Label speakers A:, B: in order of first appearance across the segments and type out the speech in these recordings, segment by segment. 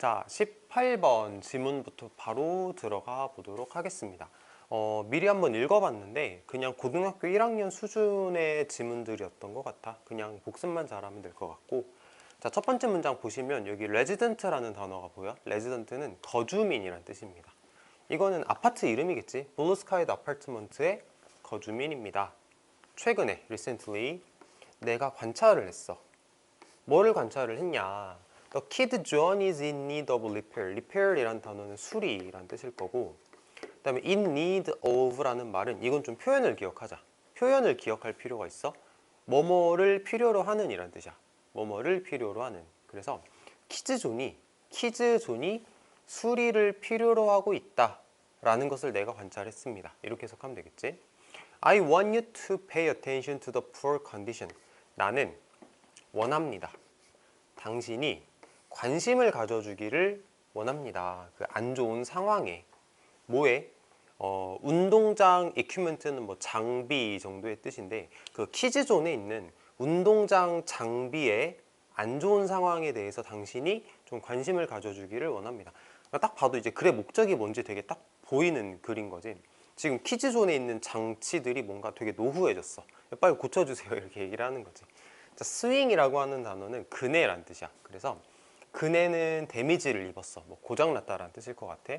A: 자, 18번 지문부터 바로 들어가 보도록 하겠습니다. 어, 미리 한번 읽어봤는데 그냥 고등학교 1학년 수준의 지문들이었던 것 같아. 그냥 복습만 잘하면 될 것 같고 자, 첫 번째 문장 보시면 여기 resident라는 단어가 보여. resident는 거주민이란 뜻입니다. 이거는 아파트 이름이겠지. 블루스카이드 아파트먼트의 거주민입니다. 최근에 recently 내가 관찰을 했어. 뭐를 관찰을 했냐? The kid John is in need of repair. repair이란 단어는 수리란 뜻일 거고 그 다음에 in need of라는 말은 이건 좀 표현을 기억하자. 표현을 기억할 필요가 있어. 뭐뭐를 필요로 하는 이란 뜻이야. 뭐뭐를 필요로 하는. 그래서 키즈존이 키즈존이 수리를 필요로 하고 있다 라는 것을 내가 관찰했습니다. 이렇게 해석하면 되겠지. I want you to pay attention to the poor condition. 나는 원합니다. 당신이 관심을 가져주기를 원합니다. 그 안 좋은 상황에 뭐에 어, 운동장 equipment는 뭐 장비 정도의 뜻인데 그 키즈존에 있는 운동장 장비의 안 좋은 상황에 대해서 당신이 좀 관심을 가져주기를 원합니다. 그러니까 딱 봐도 이제 글의 목적이 뭔지 되게 딱 보이는 글인 거지. 지금 키즈존에 있는 장치들이 뭔가 되게 노후해졌어. 빨리 고쳐주세요 이렇게 얘기를 하는 거지. 자, 스윙이라고 하는 단어는 그네란 뜻이야. 그래서 그네는 데미지를 입었어. 뭐 고장났다라는 뜻일 것 같아.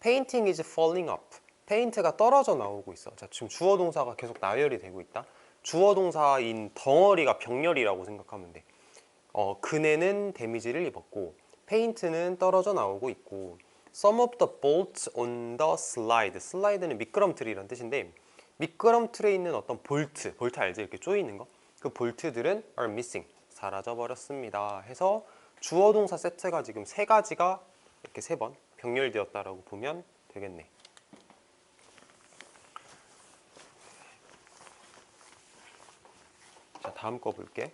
A: Painting is falling off. 페인트가 떨어져 나오고 있어. 자, 지금 주어 동사가 계속 나열이 되고 있다. 주어 동사인 덩어리가 병렬이라고 생각하면 돼. 어, 그네는 데미지를 입었고 페인트는 떨어져 나오고 있고 Some of the bolts on the slide. 슬라이드는 미끄럼틀이란 뜻인데 미끄럼틀에 있는 어떤 볼트, 볼트 알지? 이렇게 조이는 거. 그 볼트들은 are missing. 사라져 버렸습니다. 해서 주어 동사 세트가 지금 세 가지가 이렇게 세 번 병렬되었다라고 보면 되겠네. 자, 다음 거 볼게.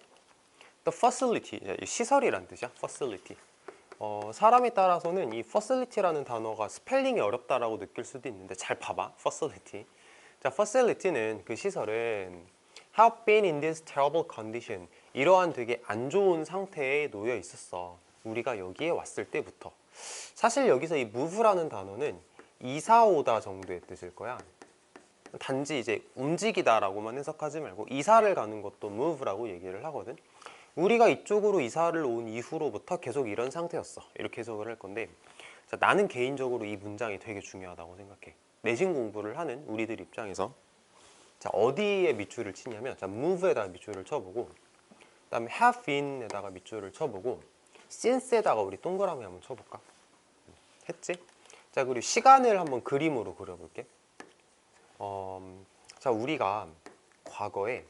A: The facility, 시설이란 뜻이야. facility. 어, 사람에 따라서는 이 facility라는 단어가 스펠링이 어렵다라고 느낄 수도 있는데 잘 봐봐. facility. 자, facility는 그 시설은 have been in this terrible condition. 이러한 되게 안 좋은 상태에 놓여 있었어. 우리가 여기에 왔을 때부터. 사실 여기서 이 move라는 단어는 이사 오다 정도의 뜻일 거야. 단지 이제 움직이다 라고만 해석하지 말고 이사를 가는 것도 move라고 얘기를 하거든. 우리가 이쪽으로 이사를 온 이후로부터 계속 이런 상태였어. 이렇게 해석을 할 건데 자, 나는 개인적으로 이 문장이 되게 중요하다고 생각해. 내신 공부를 하는 우리들 입장에서 자, 어디에 밑줄을 치냐면 자, move에다가 밑줄을 쳐보고 그 다음에 have been에다가 밑줄을 쳐보고 since에다가 우리 동그라미 한번 쳐볼까? 했지? 자, 그리고 시간을 한번 그림으로 그려볼게. 어, 자, 우리가 과거에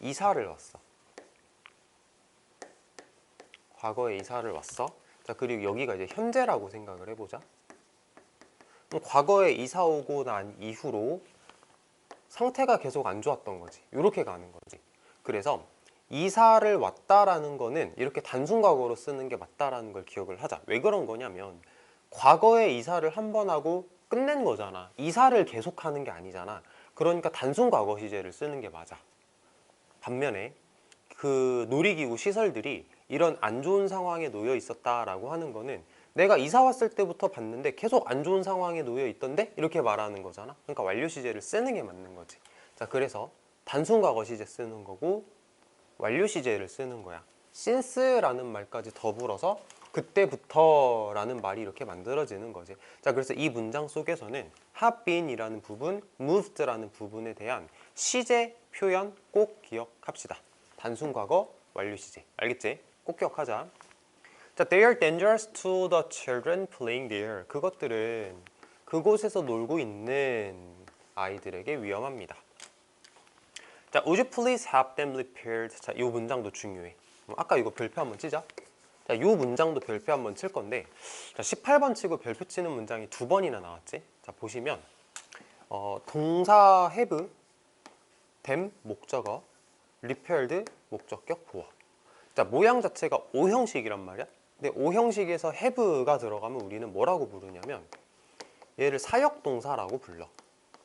A: 이사를 왔어. 과거에 이사를 왔어. 자, 그리고 여기가 이제 현재라고 생각을 해보자. 과거에 이사 오고 난 이후로 상태가 계속 안 좋았던 거지. 이렇게 가는 거지. 그래서 이사를 왔다라는 거는 이렇게 단순 과거로 쓰는 게 맞다라는 걸 기억을 하자. 왜 그런 거냐면 과거에 이사를 한 번 하고 끝낸 거잖아. 이사를 계속하는 게 아니잖아. 그러니까 단순 과거 시제를 쓰는 게 맞아. 반면에 그 놀이기구 시설들이 이런 안 좋은 상황에 놓여 있었다라고 하는 거는 내가 이사 왔을 때부터 봤는데 계속 안 좋은 상황에 놓여 있던데 이렇게 말하는 거잖아. 그러니까 완료 시제를 쓰는 게 맞는 거지. 자, 그래서 단순 과거 시제 쓰는 거고 완료 시제를 쓰는 거야. since라는 말까지 더불어서 그때부터 라는 말이 이렇게 만들어지는 거지. 자, 그래서 이 문장 속에서는 have been이라는 부분, moved라는 부분에 대한 시제 표현 꼭 기억합시다. 단순 과거, 완료 시제. 알겠지? 꼭 기억하자. 자, they are dangerous to the children playing there. 그것들은 그곳에서 놀고 있는 아이들에게 위험합니다. 자, would you please have them repaired? 자, 이 문장도 중요해. 음, 아까 이거 별표 한번 치자. 자, 이 문장도 별표 한번 칠 건데, 자, 18번 치고 별표 치는 문장이 두 번이나 나왔지. 자, 보시면 어, 동사 have, them 목적어, repaired 목적격 보어. 자, 모양 자체가 O 형식이란 말이야. 근데 O 형식에서 have가 들어가면 우리는 뭐라고 부르냐면 얘를 사역 동사라고 불러.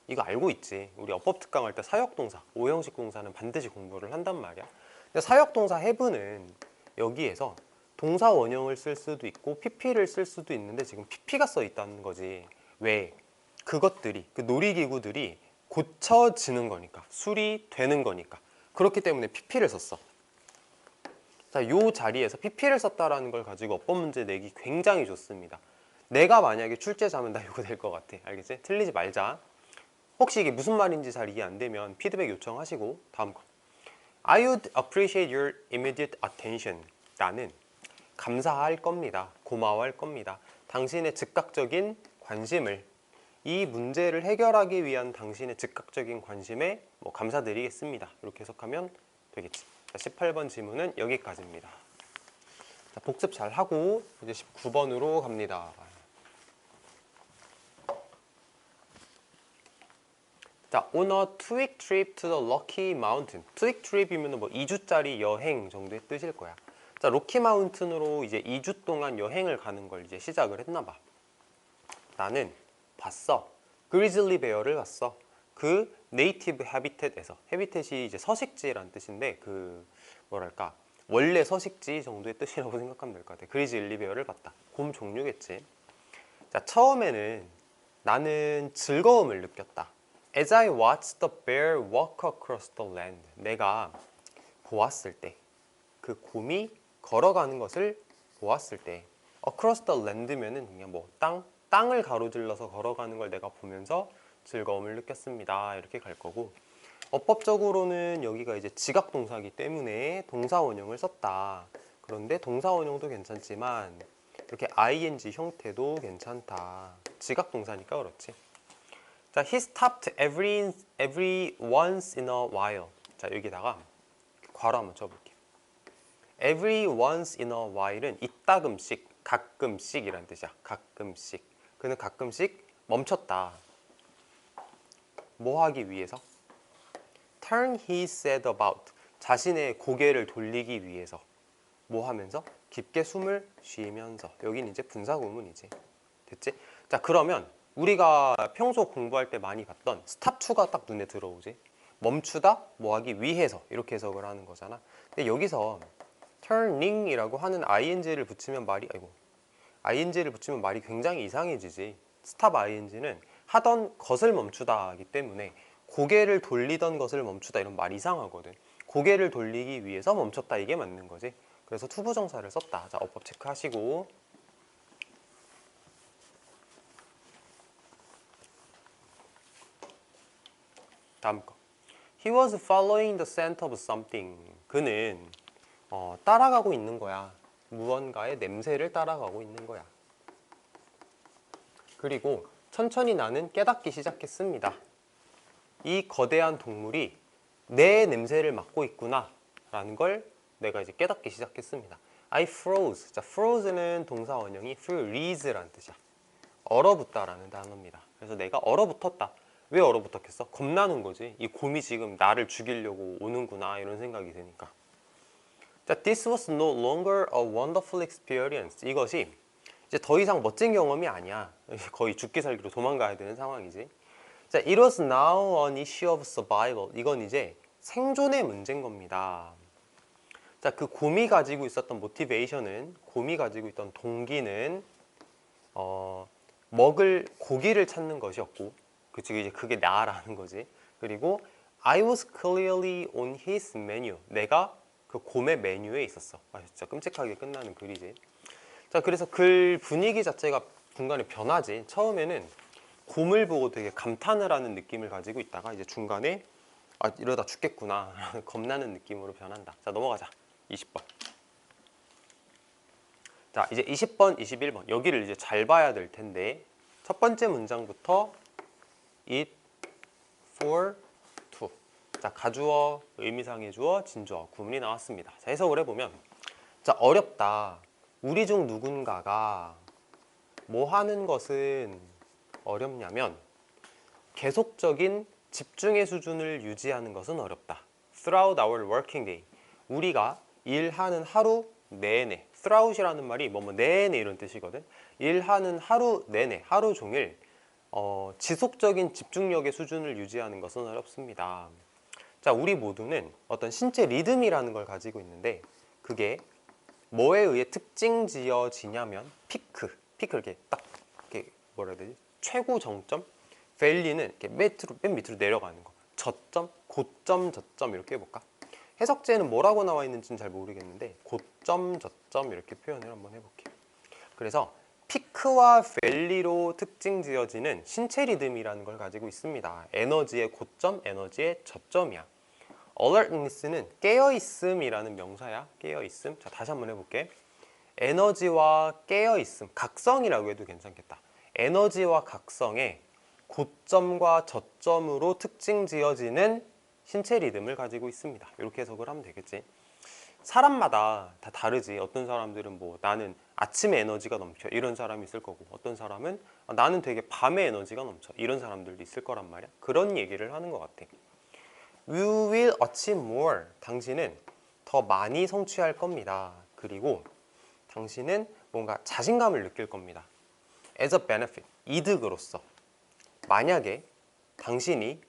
A: 이거 알고 있지. 우리 어법 특강 할 때 사역 동사, O 형식 동사는 반드시 공부를 한단 말이야. 근데 사역 동사 have는 여기에서 동사 원형을 쓸 수도 있고 pp를 쓸 수도 있는데 지금 pp가 써 있다는 거지. 왜? 그것들이 그 놀이기구들이 고쳐지는 거니까 수리되는 거니까 그렇기 때문에 pp를 썼어. 자, 요 자리에서 pp를 썼다라는 걸 가지고 어법 문제 내기 굉장히 좋습니다. 내가 만약에 출제자면 나 이거 될 것 같아. 알겠지? 틀리지 말자. 혹시 이게 무슨 말인지 잘 이해 안 되면 피드백 요청하시고 다음 거. I would appreciate your immediate attention. 나는 감사할 겁니다. 고마워할 겁니다. 당신의 즉각적인 관심을 이 문제를 해결하기 위한 당신의 즉각적인 관심에 뭐 감사드리겠습니다. 이렇게 해석하면 되겠지. 자, 18번 지문은 여기까지입니다. 자, 복습 잘 하고 이제 19번으로 갑니다. 자, on a two-week trip to the Rocky Mountain. two-week trip이면 뭐 2주짜리 여행 정도의 뜻일 거야. 자, 로키 마운틴으로 이제 2주 동안 여행을 가는 걸 이제 시작을 했나 봐. 나는 봤어. 그리즐리 베어를 봤어. 그 네이티브 해비텟에서 해비텟이 이제 서식지란 뜻인데 그 뭐랄까 원래 서식지 정도의 뜻이라고 생각하면 될 것 같아. 그리즐리 베어를 봤다. 곰 종류겠지. 자, 처음에는 나는 즐거움을 느꼈다. As I watched the bear walk across the land. 내가 보았을 때, 그 곰이 걸어가는 것을 보았을 때, across the land면은 그냥 뭐 땅, 땅을 가로질러서 걸어가는 걸 내가 보면서 즐거움을 느꼈습니다. 이렇게 갈 거고, 어법적으로는 여기가 이제 지각 동사이기 때문에 동사 원형을 썼다. 그런데 동사 원형도 괜찮지만 이렇게 ing 형태도 괜찮다. 지각 동사니까 그렇지. 자, he stopped every every once in a while. 자, 여기다가 괄호 한번 쳐볼게. every once in a while은 이따금씩, 가끔씩이란 뜻이야. 가끔씩. 그는 가끔씩 멈췄다. 뭐 하기 위해서? turn his head about. 자신의 고개를 돌리기 위해서. 뭐 하면서? 깊게 숨을 쉬면서. 여긴 이제 분사 구문이지. 됐지? 자, 그러면 우리가 평소 공부할 때 많이 봤던 스탑 투가 딱 눈에 들어오지. 멈추다, 뭐 하기 위해서 이렇게 해석을 하는 거잖아. 근데 여기서 turning이라고 하는 ing를 붙이면 말이 아이고 ing를 붙이면 말이 굉장히 이상해지지. 스탑 ing는 하던 것을 멈추다이기 때문에 고개를 돌리던 것을 멈추다 이런 말 이상하거든. 고개를 돌리기 위해서 멈췄다 이게 맞는 거지. 그래서 투부정사를 썼다. 자, 어법 체크하시고 다음 거. He was following the scent of something. 그는 어, 따라가고 있는 거야. 무언가의 냄새를 따라가고 있는 거야. 그리고 천천히 나는 깨닫기 시작했습니다. 이 거대한 동물이 내 냄새를 맡고 있구나 라는 걸 내가 이제 깨닫기 시작했습니다. I froze. 자, froze는 동사 원형이 freeze라는 뜻이야. 얼어붙다라는 단어입니다. 그래서 내가 얼어붙었다. 왜 얼어붙었겠어? 겁나는 거지. 이 곰이 지금 나를 죽이려고 오는구나 이런 생각이 드니까. 자, this was no longer a wonderful experience. 이것이 이제 더 이상 멋진 경험이 아니야. 거의 죽기 살기로 도망가야 되는 상황이지. 자, it was now an issue of survival. 이건 이제 생존의 문제인 겁니다. 자, 그 곰이 가지고 있었던 모티베이션은 곰이 가지고 있던 동기는 어, 먹을 고기를 찾는 것이었고 그치 이제 그게 나라는 거지. 그리고 I was clearly on his menu. 내가 그 곰의 메뉴에 있었어. 아, 진짜 끔찍하게 끝나는 글이지. 자, 그래서 글 분위기 자체가 중간에 변하지. 처음에는 곰을 보고 되게 감탄을 하는 느낌을 가지고 있다가 이제 중간에 아, 이러다 죽겠구나. 겁나는 느낌으로 변한다. 자, 넘어가자. 20번. 자, 이제 20번, 21번. 여기를 이제 잘 봐야 될 텐데 첫 번째 문장부터 it for to. 자, 가주어, 의미상의 주어, 진주어 구문이 나왔습니다. 자, 해석을 해보면 자, 어렵다. 우리 중 누군가가 뭐 하는 것은 어렵냐면 계속적인 집중의 수준을 유지하는 것은 어렵다. Throughout our working day. 우리가 일하는 하루 내내. Throughout이라는 말이 뭐뭐 내내 이런 뜻이거든. 일하는 하루 내내, 하루 종일 어, 지속적인 집중력의 수준을 유지하는 것은 어렵습니다. 자, 우리 모두는 어떤 신체 리듬이라는 걸 가지고 있는데 그게 뭐에 의해 특징 지어지냐면 피크, 피크 이렇게 딱 이렇게 뭐라 해야 되지? 최고 정점, 밸리는 이렇게 밑으로 맨 밑으로 내려가는 거. 저점, 고점, 저점 이렇게 해볼까? 해석제는 뭐라고 나와 있는지는 잘 모르겠는데 고점, 저점 이렇게 표현을 한번 해볼게요. 그래서 피크와 밸리로 특징 지어지는 신체 리듬이라는 걸 가지고 있습니다. 에너지의 고점, 에너지의 저점이야. alertness는 깨어있음이라는 명사야. 깨어있음. 자, 다시 한번 해볼게. 에너지와 깨어있음, 각성이라고 해도 괜찮겠다. 에너지와 각성의 고점과 저점으로 특징 지어지는 신체 리듬을 가지고 있습니다. 이렇게 해석을 하면 되겠지. 사람마다 다 다르지. 어떤 사람들은 뭐 나는 아침에 에너지가 넘쳐 이런 사람이 있을 거고 어떤 사람은 아, 나는 되게 밤에 에너지가 넘쳐 이런 사람들도 있을 거란 말이야. 그런 얘기를 하는 것 같아. You will achieve more. 당신은 더 많이 성취할 겁니다. 그리고 당신은 뭔가 자신감을 느낄 겁니다. As a benefit. 이득으로서. 만약에 당신이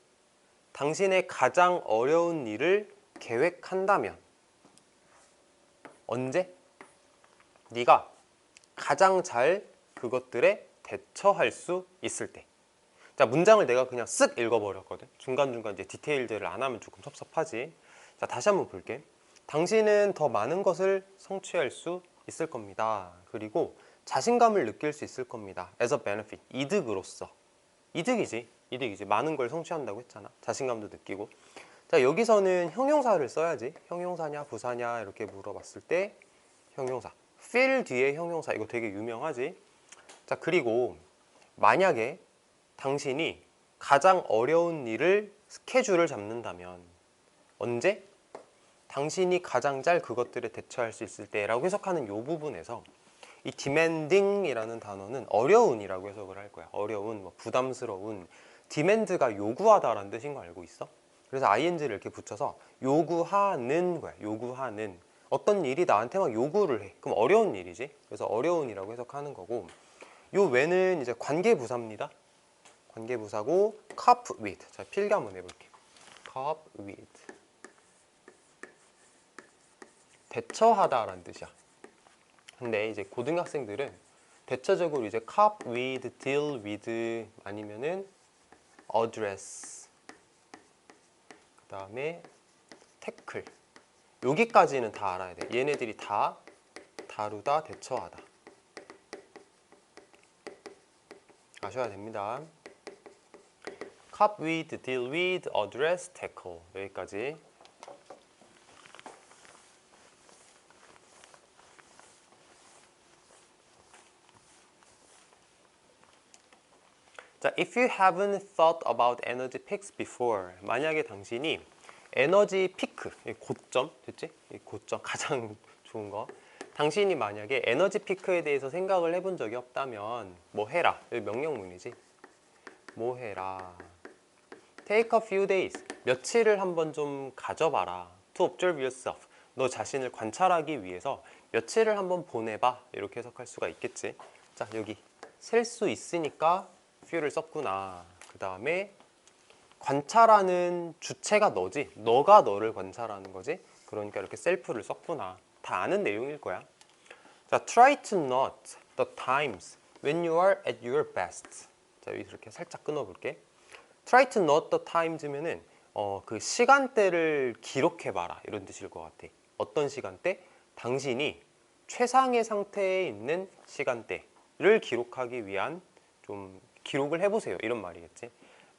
A: 당신의 가장 어려운 일을 계획한다면 언제? 네가 가장 잘 그것들에 대처할 수 있을 때. 자, 문장을 내가 그냥 쓱 읽어버렸거든. 중간중간 이제 디테일들을 안 하면 조금 섭섭하지. 자, 다시 한번 볼게. 당신은 더 많은 것을 성취할 수 있을 겁니다. 그리고 자신감을 느낄 수 있을 겁니다. as a benefit. 이득으로서. 이득이지. 이득이지. 많은 걸 성취한다고 했잖아. 자신감도 느끼고. 자, 여기서는 형용사를 써야지. 형용사냐, 부사냐 이렇게 물어봤을 때 형용사. feel 뒤에 형용사. 이거 되게 유명하지. 자, 그리고 만약에 당신이 가장 어려운 일을 스케줄을 잡는다면 언제? 당신이 가장 잘 그것들에 대처할 수 있을 때라고 해석하는 이 부분에서 이 demanding이라는 단어는 어려운이라고 해석을 할 거야. 어려운, 뭐 부담스러운. demand가 요구하다라는 뜻인 거 알고 있어? 그래서 ing를 이렇게 붙여서 요구하는 거야. 요구하는. 어떤 일이 나한테 막 요구를 해. 그럼 어려운 일이지. 그래서 어려운이라고 해석하는 거고. 요 외는 이제 관계부사입니다. 관계부사고 cope with. 자, 필기 한번 해볼게. cope with. 대처하다라는 뜻이야. 근데 이제 고등학생들은 대체적으로 이제 cope with, deal with 아니면은 address 그 다음에 tackle 여기까지는 다 알아야 돼. 얘네들이 다 다루다, 대처하다. 아셔야 됩니다. cope with, deal with, address, tackle 여기까지. 자, if you haven't thought about energy peaks before, 만약에 당신이 에너지 피크, 이 고점, 됐지? 이 고점 가장 좋은 거. 당신이 만약에 에너지 피크에 대해서 생각을 해본 적이 없다면 뭐 해라. 명령문이지. 뭐 해라. Take a few days. 며칠을 한번 좀 가져봐라. To observe yourself. 너 자신을 관찰하기 위해서 며칠을 한번 보내봐. 이렇게 해석할 수가 있겠지. 자, 여기 셀 수 있으니까 few를 썼구나. 그 다음에 관찰하는 주체가 너지. 너가 너를 관찰하는 거지. 그러니까 이렇게 셀프를 썼구나. 다 아는 내용일 거야. 자, try to note the times when you are at your best. 자, 여기서 이렇게 살짝 끊어볼게. try to note the times면은 어, 그 시간대를 기록해봐라 이런 뜻일 것 같아. 어떤 시간대? 당신이 최상의 상태에 있는 시간대를 기록하기 위한 좀 기록을 해보세요. 이런 말이겠지.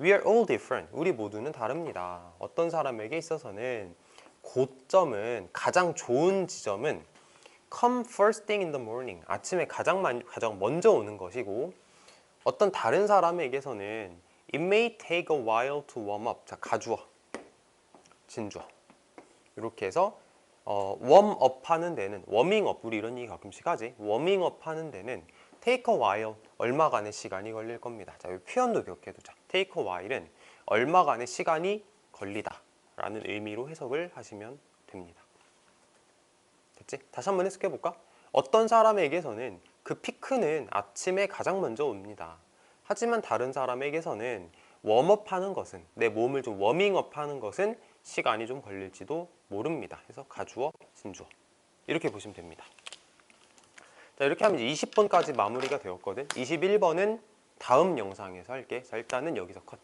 A: We are all different. 우리 모두는 다릅니다. 어떤 사람에게 있어서는 고점은 가장 좋은 지점은 come first thing in the morning. 아침에 가장 가장 먼저 오는 것이고 어떤 다른 사람에게서는 it may take a while to warm up. 자, 가주어. 진주어. 이렇게 해서 어, 웜업 하는 데는 워밍업 우리 이런 얘기 가끔씩 하지. 워밍업 하는 데는 take a while 얼마간의 시간이 걸릴 겁니다. 자, 이 표현도 기억해 두자. take a while은 얼마간의 시간이 걸리다 라는 의미로 해석을 하시면 됩니다. 됐지? 다시 한번 해석해 볼까? 어떤 사람에게서는 그 피크는 아침에 가장 먼저 옵니다. 하지만 다른 사람에게서는 웜업 하는 것은 내 몸을 좀 워밍업 하는 것은 시간이 좀 걸릴지도 모릅니다. 그래서 가주어, 진주어 이렇게 보시면 됩니다. 자, 이렇게 하면 이제 20번까지 마무리가 되었거든. 21번은 다음 영상에서 할게. 자, 일단은 여기서 커트.